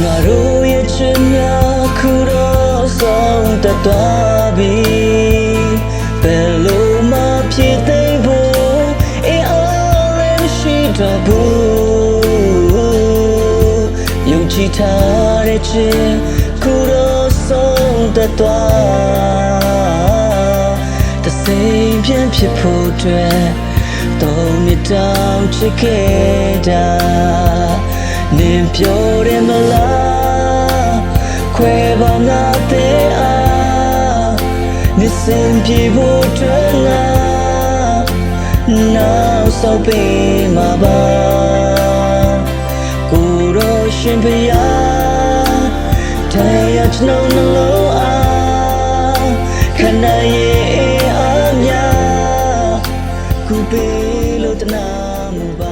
ငါတို့ရဲ့ချစ်များခုတော့ဆုံးသက်သွားပြီဘယ်လိုမှဖြစ်သိမ့်ဖို့အင်းအားလည်းမရှိတော့ဘူးယုံကြည်ထားတဲ့ချစ်ခုတော့ဆုံးသက်သွားတစိမ်ပြန်ဖြစ်ဖို့အတွက်သုံးနှစ်တောင်ချစ်ခဲ့တာနင်ပြောတယ်မလား ခွဲပါနာတဲ့အားနေစင်ပြေဖို့ထွက်လာနောက်ဆုံးပေးမှာပါကိုတော့ရှင်ဖရာတရားချလုံးနှလုံးအားခဏရဲ့အားများ ကူပေးလို့တနာမှုပါ